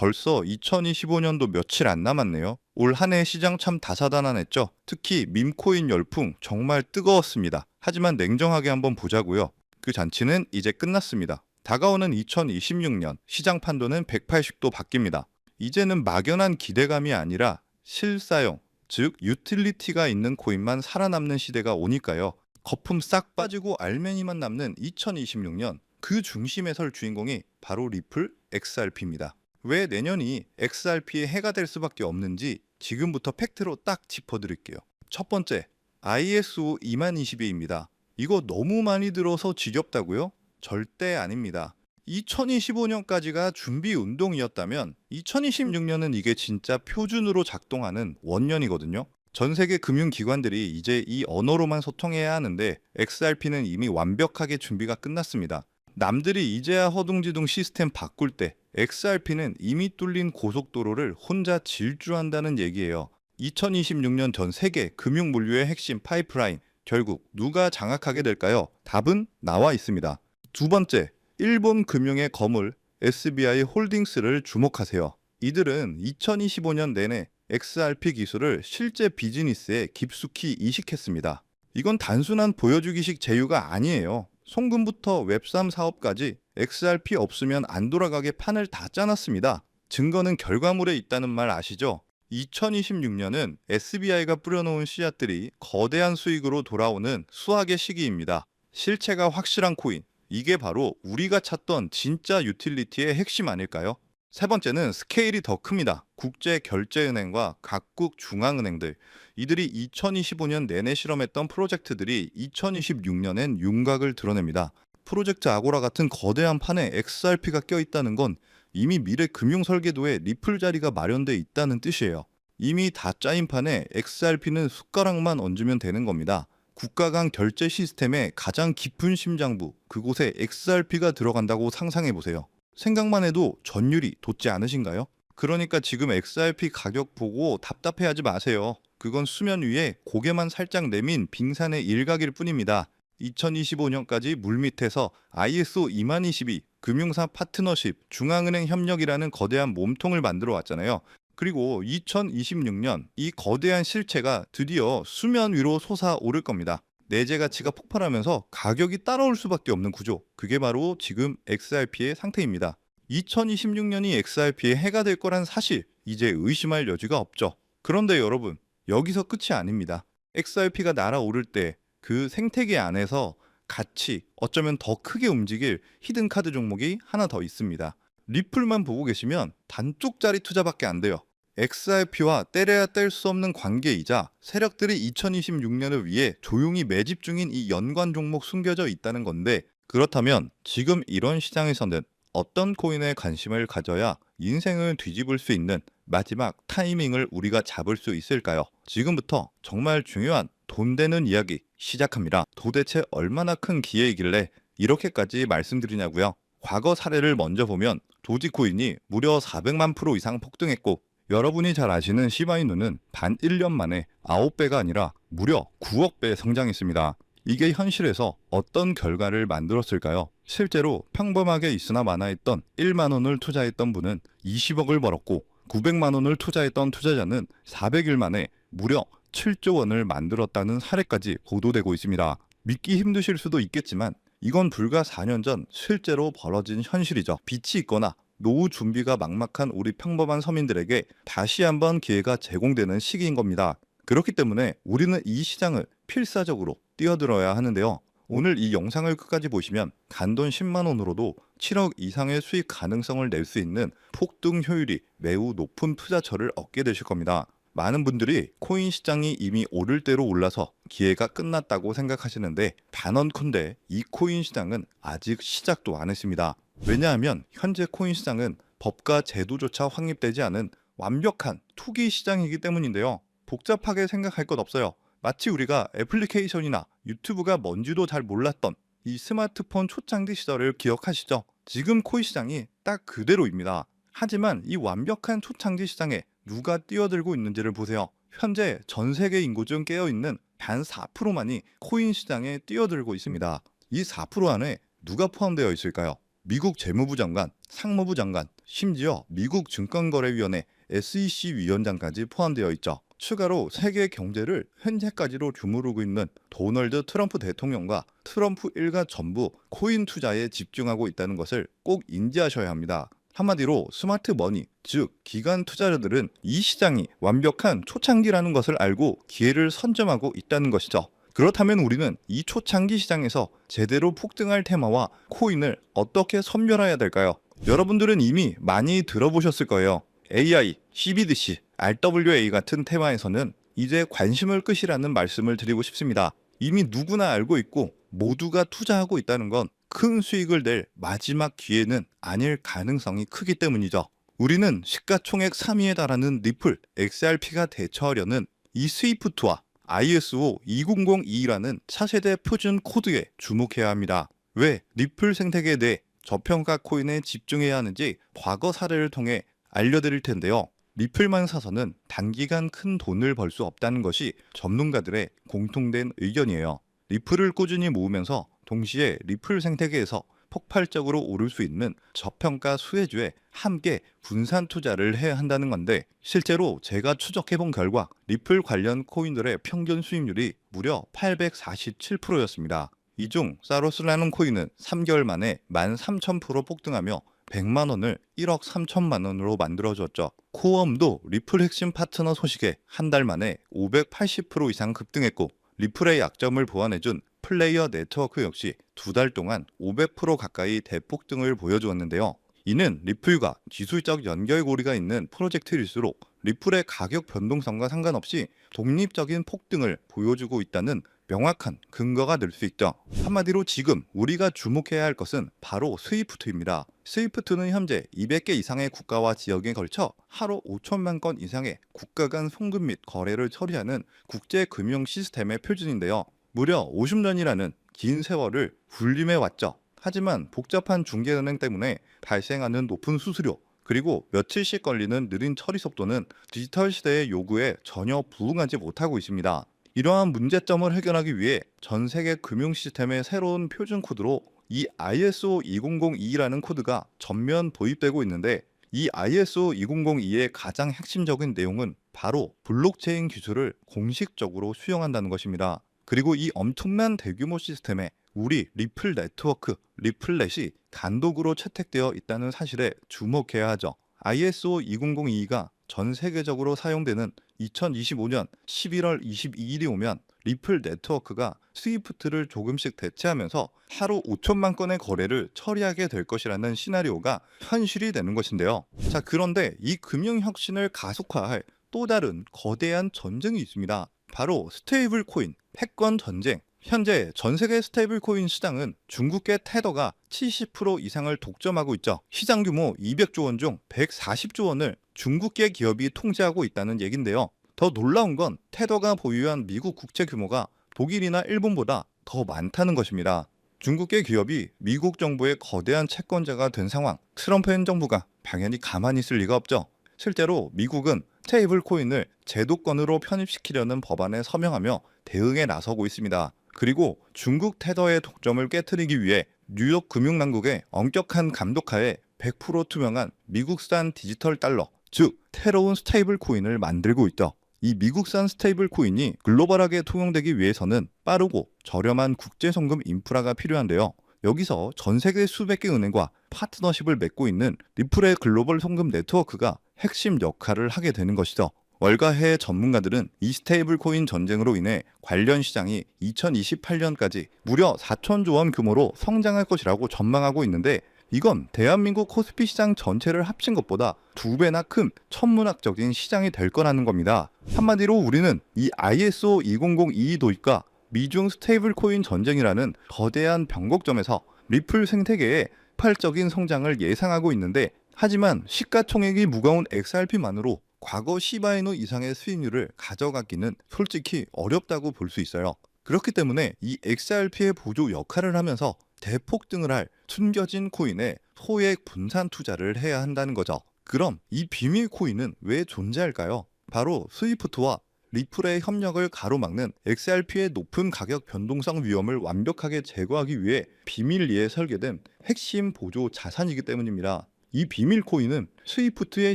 벌써 2025년도 며칠 안 남았네요. 올 한 해 시장 참 다사다난했죠. 특히 밈코인 열풍 정말 뜨거웠습니다. 하지만 냉정하게 한번 보자고요. 그 잔치는 이제 끝났습니다. 다가오는 2026년 시장 판도는 180도 바뀝니다. 이제는 막연한 기대감이 아니라 실사용, 즉 유틸리티가 있는 코인만 살아남는 시대가 오니까요. 거품 싹 빠지고 알맹이만 남는 2026년 그 중심에 설 주인공이 바로 리플 XRP입니다. 왜 내년이 XRP의 해가 될 수밖에 없는지 지금부터 팩트로 딱 짚어드릴게요. 첫 번째, ISO 20022입니다. 이거 너무 많이 들어서 지겹다고요? 절대 아닙니다. 2025년까지가 준비 운동이었다면 2026년은 이게 진짜 표준으로 작동하는 원년이거든요. 전 세계 금융기관들이 이제 이 언어로만 소통해야 하는데 XRP는 이미 완벽하게 준비가 끝났습니다. 남들이 이제야 허둥지둥 시스템 바꿀 때 XRP는 이미 뚫린 고속도로를 혼자 질주한다는 얘기예요. 2026년 전 세계 금융 물류의 핵심 파이프라인 결국 누가 장악하게 될까요? 답은 나와 있습니다. 두 번째, 일본 금융의 거물 SBI 홀딩스를 주목하세요. 이들은 2025년 내내 XRP 기술을 실제 비즈니스에 깊숙이 이식했습니다. 이건 단순한 보여주기식 제휴가 아니에요. 송금부터 웹3 사업까지 XRP 없으면 안 돌아가게 판을 다 짜놨습니다. 증거는 결과물에 있다는 말 아시죠? 2026년은 SBI가 뿌려놓은 씨앗들이 거대한 수익으로 돌아오는 수학의 시기입니다. 실체가 확실한 코인. 이게 바로 우리가 찾던 진짜 유틸리티의 핵심 아닐까요? 세 번째는 스케일이 더 큽니다. 국제 결제은행과 각국 중앙은행들. 이들이 2025년 내내 실험했던 프로젝트들이 2026년엔 윤곽을 드러냅니다. 프로젝트 아고라 같은 거대한 판에 XRP가 껴 있다는 건 이미 미래 금융 설계도에 리플 자리가 마련돼 있다는 뜻이에요. 이미 다 짜인 판에 XRP는 숟가락만 얹으면 되는 겁니다. 국가 간 결제 시스템의 가장 깊은 심장부, 그곳에 XRP가 들어간다고 상상해 보세요. 생각만 해도 전율이 돋지 않으신가요? 그러니까 지금 XRP 가격 보고 답답해하지 마세요. 그건 수면 위에 고개만 살짝 내민 빙산의 일각일 뿐입니다. 2025년까지 물밑에서 ISO 20022 금융사 파트너십 중앙은행 협력이라는 거대한 몸통을 만들어 왔잖아요. 그리고 2026년 이 거대한 실체가 드디어 수면 위로 솟아오를 겁니다. 내재 가치가 폭발하면서 가격이 따라올 수밖에 없는 구조. 그게 바로 지금 XRP의 상태입니다. 2026년이 XRP의 해가 될 거란 사실 이제 의심할 여지가 없죠. 그런데 여러분 여기서 끝이 아닙니다. XRP가 날아오를 때 그 생태계 안에서 같이 어쩌면 더 크게 움직일 히든 카드 종목이 하나 더 있습니다. 리플만 보고 계시면 단쪽짜리 투자밖에 안 돼요. XRP와 때려야 뗄 수 없는 관계이자 세력들이 2026년을 위해 조용히 매집 중인 이 연관 종목 숨겨져 있다는 건데 그렇다면 지금 이런 시장에서는 어떤 코인에 관심을 가져야 인생을 뒤집을 수 있는 마지막 타이밍을 우리가 잡을 수 있을까요? 지금부터 정말 중요한 돈 되는 이야기 시작합니다. 도대체 얼마나 큰 기회이길래 이렇게까지 말씀드리냐고요? 과거 사례를 먼저 보면 도지코인이 무려 400만 프로 이상 폭등했고 여러분이 잘 아시는 시바이누는 단 1년 만에 9배가 아니라 무려 9억 배 성장했습니다. 이게 현실에서 어떤 결과를 만들었을까요? 실제로 평범하게 있으나 마나했던 1만 원을 투자했던 분은 20억을 벌었고 900만 원을 투자했던 투자자는 400일 만에 무려 7조 원을 만들었다는 사례까지 보도되고 있습니다. 믿기 힘드실 수도 있겠지만 이건 불과 4년 전 실제로 벌어진 현실이죠. 빛이 있거나 노후 준비가 막막한 우리 평범한 서민들에게 다시 한번 기회가 제공되는 시기인 겁니다. 그렇기 때문에 우리는 이 시장을 필사적으로 뛰어들어야 하는데요. 오늘 이 영상을 끝까지 보시면 간돈 10만 원으로도 7억 이상의 수익 가능성을 낼 수 있는 폭등 효율이 매우 높은 투자처를 얻게 되실 겁니다. 많은 분들이 코인 시장이 이미 오를 대로 올라서 기회가 끝났다고 생각하시는데 단언컨대 이 코인 시장은 아직 시작도 안 했습니다. 왜냐하면 현재 코인 시장은 법과 제도조차 확립되지 않은 완벽한 투기 시장이기 때문인데요. 복잡하게 생각할 것 없어요. 마치 우리가 애플리케이션이나 유튜브가 뭔지도 잘 몰랐던 이 스마트폰 초창기 시절을 기억하시죠? 지금 코인 시장이 딱 그대로입니다. 하지만 이 완벽한 초창기 시장에 누가 뛰어들고 있는지를 보세요. 현재 전 세계 인구 중 깨어 있는 단 4%만이 코인 시장에 뛰어들고 있습니다. 이 4% 안에 누가 포함되어 있을까요? 미국 재무부 장관, 상무부 장관, 심지어 미국 증권거래위원회 SEC 위원장까지 포함되어 있죠. 추가로 세계 경제를 현재까지로 주무르고 있는 도널드 트럼프 대통령과 트럼프 일가 전부 코인 투자에 집중하고 있다는 것을 꼭 인지하셔야 합니다. 한마디로 스마트 머니, 즉 기관 투자자들은 이 시장이 완벽한 초창기라는 것을 알고 기회를 선점하고 있다는 것이죠. 그렇다면 우리는 이 초창기 시장에서 제대로 폭등할 테마와 코인을 어떻게 선별해야 될까요? 여러분들은 이미 많이 들어보셨을 거예요. AI, CBDC, RWA 같은 테마에서는 이제 관심을 끄시라는 말씀을 드리고 싶습니다. 이미 누구나 알고 있고 모두가 투자하고 있다는 건 큰 수익을 낼 마지막 기회는 아닐 가능성이 크기 때문이죠. 우리는 시가총액 3위에 달하는 리플, XRP가 대처하려는 이 스위프트와 ISO 2002라는 차세대 표준 코드에 주목해야 합니다. 왜 리플 생태계에 대해 저평가 코인에 집중해야 하는지 과거 사례를 통해 알려드릴 텐데요. 리플만 사서는 단기간 큰 돈을 벌 수 없다는 것이 전문가들의 공통된 의견이에요. 리플을 꾸준히 모으면서 동시에 리플 생태계에서 폭발적으로 오를 수 있는 저평가 수혜주에 함께 분산 투자를 해야 한다는 건데 실제로 제가 추적해 본 결과 리플 관련 코인들의 평균 수익률이 무려 847%였습니다. 이 중 사로스라는 코인은 3개월 만에 13,000% 폭등하며 100만 원을 1억 3천만 원으로 만들어줬죠. 코엄도 리플 핵심 파트너 소식에 한 달 만에 580% 이상 급등했고 리플의 약점을 보완해준 플레이어 네트워크 역시 두 달 동안 500% 가까이 대폭 등을 보여주었는데요. 이는 리플과 기술적 연결고리가 있는 프로젝트일수록 리플의 가격 변동성과 상관없이 독립적인 폭등을 보여주고 있다는 명확한 근거가 될 수 있죠. 한마디로 지금 우리가 주목해야 할 것은 바로 스위프트입니다. 스위프트는 현재 200개 이상의 국가와 지역에 걸쳐 하루 5천만 건 이상의 국가 간 송금 및 거래를 처리하는 국제 금융 시스템의 표준인데요. 무려 50년이라는 긴 세월을 군림해 왔죠. 하지만 복잡한 중개은행 때문에 발생하는 높은 수수료 그리고 며칠씩 걸리는 느린 처리 속도는 디지털 시대의 요구에 전혀 부응하지 못하고 있습니다. 이러한 문제점을 해결하기 위해 전 세계 금융 시스템의 새로운 표준 코드로 이 ISO 2002라는 코드가 전면 도입되고 있는데 이 ISO 2002의 가장 핵심적인 내용은 바로 블록체인 기술을 공식적으로 수용한다는 것입니다. 그리고 이 엄청난 대규모 시스템에 우리 리플 네트워크, 리플렛이 단독으로 채택되어 있다는 사실에 주목해야 하죠. ISO 2002가 전 세계적으로 사용되는 2025년 11월 22일이 오면 리플 네트워크가 스위프트를 조금씩 대체하면서 하루 5천만 건의 거래를 처리하게 될 것이라는 시나리오가 현실이 되는 것인데요. 자, 그런데 이 금융 혁신을 가속화할 또 다른 거대한 전쟁이 있습니다. 바로 스테이블 코인, 패권 전쟁. 현재 전 세계 스테이블 코인 시장은 중국계 테더가 70% 이상을 독점하고 있죠. 시장 규모 200조 원 중 140조 원을 중국계 기업이 통제하고 있다는 얘긴데요. 더 놀라운 건 테더가 보유한 미국 국채 규모가 독일이나 일본보다 더 많다는 것입니다. 중국계 기업이 미국 정부의 거대한 채권자가 된 상황, 트럼프 행정부가 당연히 가만히 있을 리가 없죠. 실제로 미국은 스테이블 코인을 제도권으로 편입시키려는 법안에 서명하며 대응에 나서고 있습니다. 그리고 중국 테더의 독점을 깨뜨리기 위해 뉴욕 금융당국의 엄격한 감독하에 100% 투명한 미국산 디지털 달러, 즉 새로운 스테이블 코인을 만들고 있죠. 이 미국산 스테이블 코인이 글로벌하게 통용되기 위해서는 빠르고 저렴한 국제 송금 인프라가 필요한데요. 여기서 전 세계 수백 개 은행과 파트너십을 맺고 있는 리플의 글로벌 송금 네트워크가 핵심 역할을 하게 되는 것이죠. 월가해 전문가들은 이 스테이블 코인 전쟁으로 인해 관련 시장이 2028년까지 무려 4천조 원 규모로 성장할 것이라고 전망하고 있는데 이건 대한민국 코스피 시장 전체를 합친 것보다 두 배나 큰 천문학적인 시장이 될 거라는 겁니다. 한마디로 우리는 이 ISO 2002 도입과 미중 스테이블 코인 전쟁이라는 거대한 변곡점에서 리플 생태계의 폭발적인 성장을 예상하고 있는데 하지만 시가총액이 무거운 XRP만으로 과거 시바이노 이상의 수익률을 가져가기는 솔직히 어렵다고 볼 수 있어요. 그렇기 때문에 이 XRP의 보조 역할을 하면서 대폭등을 할 숨겨진 코인에 소액 분산 투자를 해야 한다는 거죠. 그럼 이 비밀 코인은 왜 존재할까요? 바로 스위프트와 리플의 협력을 가로막는 XRP의 높은 가격 변동성 위험을 완벽하게 제거하기 위해 비밀리에 설계된 핵심 보조 자산이기 때문입니다. 이 비밀 코인은 스위프트의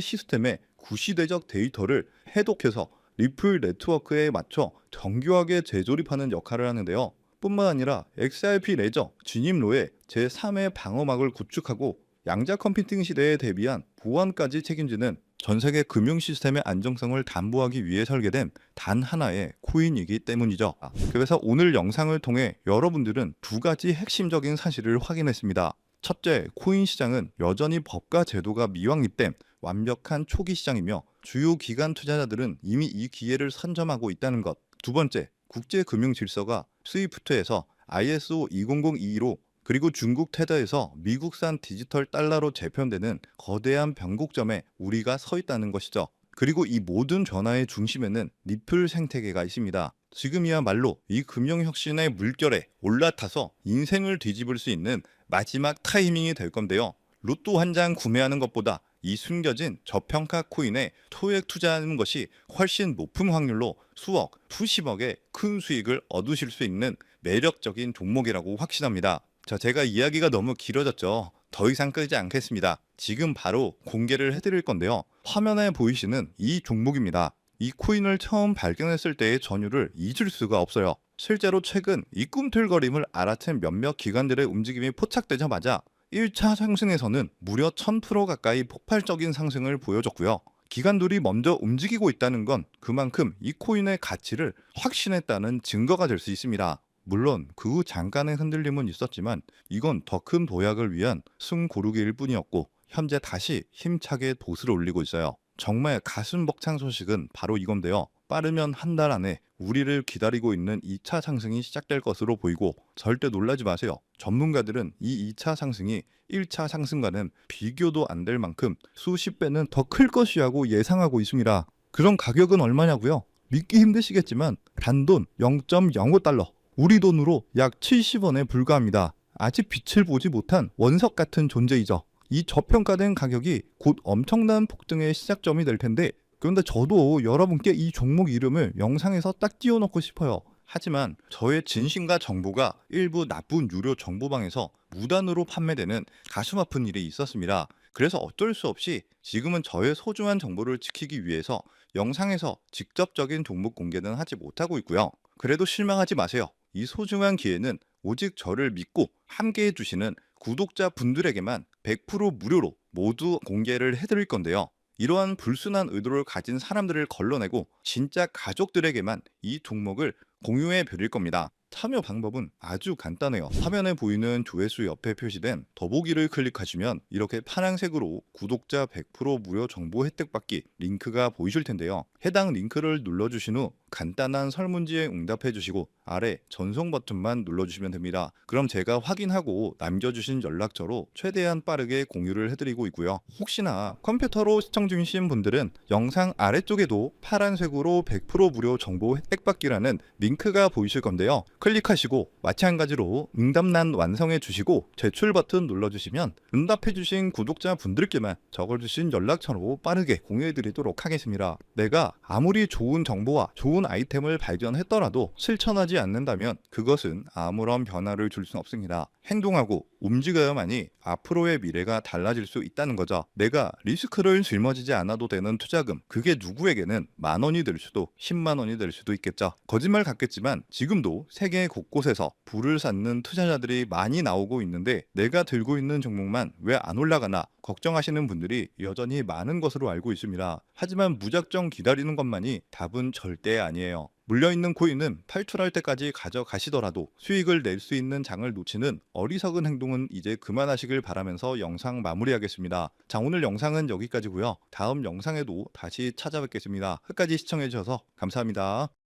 시스템에 구시대적 데이터를 해독해서 리플 네트워크에 맞춰 정교하게 재조립하는 역할을 하는데요. 뿐만 아니라 XRP 레저 진입로의 제3의 방어막을 구축하고 양자 컴퓨팅 시대에 대비한 보안까지 책임지는 전 세계 금융 시스템의 안정성을 담보하기 위해 설계된 단 하나의 코인이기 때문이죠. 아, 그래서 오늘 영상을 통해 여러분들은 두 가지 핵심적인 사실을 확인했습니다. 첫째, 코인 시장은 여전히 법과 제도가 미확립된 완벽한 초기 시장이며 주요 기관 투자자들은 이미 이 기회를 선점하고 있다는 것. 두 번째, 국제 금융 질서가 스위프트에서 ISO 20022로 그리고 중국 테더에서 미국산 디지털 달러로 재편되는 거대한 변곡점에 우리가 서 있다는 것이죠. 그리고 이 모든 변화의 중심에는 리플 생태계가 있습니다. 지금이야말로 이 금융혁신의 물결에 올라타서 인생을 뒤집을 수 있는 마지막 타이밍이 될 건데요. 로또 한 장 구매하는 것보다 이 숨겨진 저평가 코인에 토액 투자하는 것이 훨씬 높은 확률로 수억, 수십억의 큰 수익을 얻으실 수 있는 매력적인 종목이라고 확신합니다. 자, 제가 이야기가 너무 길어졌죠. 더 이상 끌지 않겠습니다. 지금 바로 공개를 해드릴 건데요. 화면에 보이시는 이 종목입니다. 이 코인을 처음 발견했을 때의 전율을 잊을 수가 없어요. 실제로 최근 이 꿈틀거림을 알아챈 몇몇 기관들의 움직임이 포착되자마자 1차 상승에서는 무려 1000% 가까이 폭발적인 상승을 보여줬고요. 기관들이 먼저 움직이고 있다는 건 그만큼 이 코인의 가치를 확신했다는 증거가 될 수 있습니다. 물론 그 후 잠깐의 흔들림은 있었지만 이건 더 큰 도약을 위한 숨고르기일 뿐이었고 현재 다시 힘차게 도수를 올리고 있어요. 정말 가슴 벅찬 소식은 바로 이건데요. 빠르면 한 달 안에 우리를 기다리고 있는 2차 상승이 시작될 것으로 보이고 절대 놀라지 마세요. 전문가들은 이 2차 상승이 1차 상승과는 비교도 안 될 만큼 수십 배는 더 클 것이라고 예상하고 있습니다. 그럼 가격은 얼마냐고요? 믿기 힘드시겠지만 단돈 0.05달러, 우리 돈으로 약 70원에 불과합니다. 아직 빛을 보지 못한 원석 같은 존재이죠. 이 저평가된 가격이 곧 엄청난 폭등의 시작점이 될 텐데 그런데 저도 여러분께 이 종목 이름을 영상에서 딱 띄워놓고 싶어요. 하지만 저의 진심과 정보가 일부 나쁜 유료 정보방에서 무단으로 판매되는 가슴 아픈 일이 있었습니다. 그래서 어쩔 수 없이 지금은 저의 소중한 정보를 지키기 위해서 영상에서 직접적인 종목 공개는 하지 못하고 있고요. 그래도 실망하지 마세요. 이 소중한 기회는 오직 저를 믿고 함께 해주시는 구독자 분들에게만 100% 무료로 모두 공개를 해드릴 건데요. 이러한 불순한 의도를 가진 사람들을 걸러내고 진짜 가족들에게만 이 종목을 공유해 드릴 겁니다. 참여 방법은 아주 간단해요. 화면에 보이는 조회수 옆에 표시된 더보기를 클릭하시면 이렇게 파란색으로 구독자 100% 무료 정보 혜택 받기 링크가 보이실 텐데요. 해당 링크를 눌러주신 후 간단한 설문지에 응답해 주시고 아래 전송 버튼만 눌러주시면 됩니다. 그럼 제가 확인하고 남겨주신 연락처로 최대한 빠르게 공유를 해드리고 있고요. 혹시나 컴퓨터로 시청 중이신 분들은 영상 아래쪽에도 파란색으로 100% 무료 정보 혜택 받기라는 링크가 보이실 건데요. 클릭하시고 마찬가지로 응답란 완성해 주시고 제출 버튼 눌러주시면 응답해 주신 구독자 분들께만 적어주신 연락처로 빠르게 공유해 드리도록 하겠습니다. 내가 아무리 좋은 정보와 좋은 아이템을 발견했더라도 실천하지 않는다면 그것은 아무런 변화를 줄 수는 없습니다. 행동하고 움직여야만이 앞으로의 미래가 달라질 수 있다는 거죠. 내가 리스크를 짊어지지 않아도 되는 투자금, 그게 누구에게는 만 원이 될 수도 10만 원이 될 수도 있겠죠. 거짓말 같겠지만 지금도 세계 곳곳에서 불을 쌓는 투자자들이 많이 나오고 있는데 내가 들고 있는 종목만 왜 안 올라가나 걱정하시는 분들이 여전히 많은 것으로 알고 있습니다. 하지만 무작정 기다리는 것만이 답은 절대 아니에요. 물려있는 코인은 팔출할 때까지 가져가시더라도 수익을 낼 수 있는 장을 놓치는 어리석은 행동은 이제 그만하시길 바라면서 영상 마무리하겠습니다. 자 오늘 영상은 여기까지고요. 다음 영상에도 다시 찾아뵙겠습니다. 끝까지 시청해주셔서 감사합니다.